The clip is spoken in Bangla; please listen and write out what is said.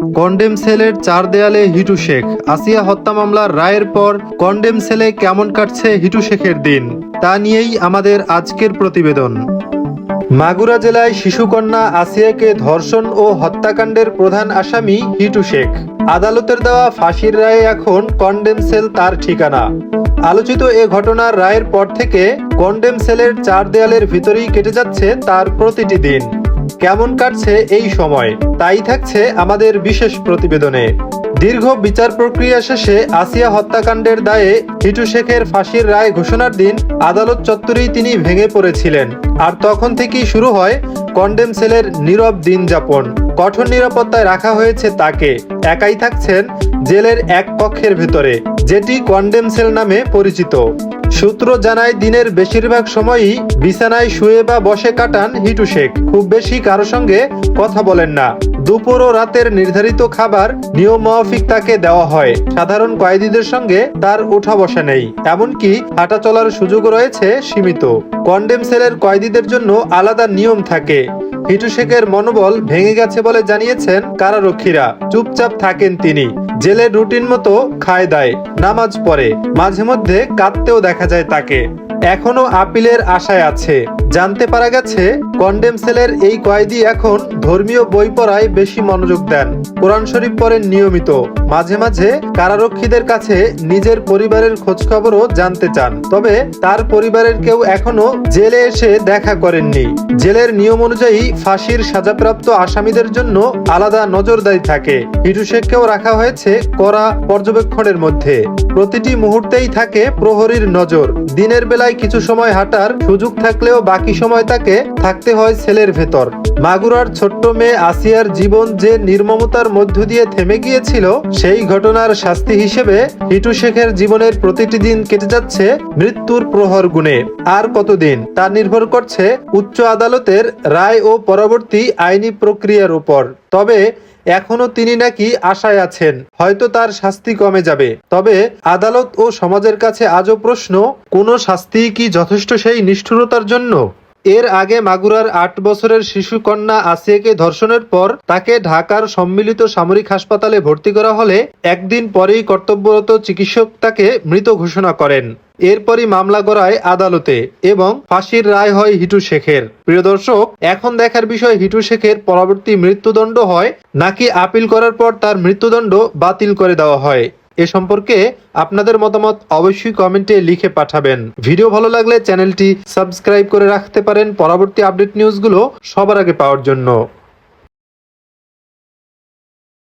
কন্ডেম সেলের চার দেয়ালে হিটু শেখ। আসিয়া হত্যা মামলার রায়ের পর কন্ডেম সেলে কেমন কাটছে হিটু শেখের দিন, তা নিয়েই আমাদের আজকের প্রতিবেদন। মাগুরা জেলায় শিশুকন্যা আসিয়াকে ধর্ষণ ও হত্যাকাণ্ডের প্রধান আসামি হিটু শেখ। আদালতের দেওয়া ফাঁসির রায়ে এখন কন্ডেম সেল তার ঠিকানা। আলোচিত এ ঘটনার রায়ের পর থেকে কন্ডেম সেলের চার দেয়ালের ভিতরেই কেটে যাচ্ছে তার প্রতিটি দিন। কেমন কাটছে এই সময়? তাই থাকছে আমাদের বিশেষ প্রতিবেদনে। দীর্ঘ বিচার প্রক্রিয়া শেষে আসিয়া হত্যাকাণ্ডের দায়ে হিটু শেখের ফাঁসির রায় ঘোষণার দিন আদালত চত্বরেই তিনি ভেঙে পড়েছিলেন। আর তখন থেকেই শুরু হয় কন্ডেম সেলের নীরব দিন যাপন। কঠোর নিরাপত্তায় রাখা হয়েছে তাকে। একাই থাকছেন জেলের এক কক্ষের ভেতরে, যেটি কন্ডেম সেল নামে পরিচিত। সূত্র জানায়, দিনের বেশিরভাগ সময়ই বিছানায় শুয়ে বা বসে কাটান হিটু শেখ। খুব বেশি কারও সঙ্গে কথা বলেন না। দুপুর ও রাতের নির্ধারিত খাবার নিয়ম মাফিক তাকে দেওয়া হয়। সাধারণ কয়েদিদের সঙ্গে তার উঠা বসা নেই। এমনকি হাঁটা চলার সুযোগ রয়েছে সীমিত। কন্ডেম সেলের কয়েদিদের জন্য আলাদা নিয়ম থাকে। হিটু শেখের মনোবল ভেঙে গেছে বলে জানিয়েছেন কারারক্ষীরা। চুপচাপ থাকেন তিনি। জেলের রুটিন মতো খায় দায়, নামাজ পড়ে। মাঝে মধ্যে কাঁদতেও দেখা যায় তাকে। এখনও আপিলের আশায় আছে। জানতে পারা গেছে, কন্ডেম সেলের এই কয়েদি এখন ধর্মীয় বই পড়ায় বেশি মনোযোগ দেন। কোরআন শরীফ পড়েন নিয়মিত। মাঝে মাঝে কারারক্ষীদের কাছে নিজের পরিবারের খোঁজখবরও জানতে চান। তবে তার পরিবারের কেউ এখনও জেলে এসে দেখা করেননি। জেলের নিয়ম অনুযায়ী ফাঁসির সাজাপ্রাপ্ত আসামিদের জন্য আলাদা নজরদারি থাকে। হিটু শেখকেও রাখা হয়েছে কড়া পর্যবেক্ষণের মধ্যে। প্রতিটি মুহূর্তেই থাকে প্রহরীর নজর। দিনের বেলায় কিছু সময় হাঁটার সুযোগ থাকলেও বাকি সময় তাকে থাকতে হয় সেলের ভেতর। মাগুরার ছোট্ট মেয়ে আসিয়ার জীবন যে নির্মমতার মধ্য দিয়ে থেমে গিয়েছিল, সেই ঘটনার শাস্তি হিসেবে হিটু শেখের জীবনের প্রতিটি দিন কেটে যাচ্ছে মৃত্যুর প্রহর গুণে। আর কতদিন? তা নির্ভর করছে উচ্চ আদালতের রায় ও পরবর্তী আইনি প্রক্রিয়ার উপর। তবে এখনও তিনি নাকি আশায় আছেন। হয়তো তার শাস্তি কমে যাবে। তবে আদালত ও সমাজের কাছে আজও প্রশ্ন, কোনো শাস্তি কি যথেষ্ট সেই নিষ্ঠুরতার জন্য? এর আগে মাগুরার আট বছরের শিশু কন্যা আসিয়াকে ধর্ষণের পর তাকে ঢাকার সম্মিলিত সামরিক হাসপাতালে ভর্তি করা হলে একদিন পরেই কর্তব্যরত চিকিৎসক তাকে মৃত ঘোষণা করেন। এরপরই মামলা গড়ায় আদালতে এবং ফাঁসির রায় হয় হিটু শেখের। প্রিয় দর্শক, এখন দেখার বিষয় হিটু শেখের পরবর্তী মৃত্যুদণ্ড হয়, নাকি আপিল করার পর তার মৃত্যুদণ্ড বাতিল করে দেওয়া হয়? এ সম্পর্কে আপনাদের মতামত অবশ্যই কমেন্টে লিখে পাঠাবেন। ভিডিও ভালো লাগলে চ্যানেলটি সাবস্ক্রাইব করে রাখতে পারেন। পরবর্তী আপডেট নিউজগুলো সবার আগে পাওয়ার জন্য।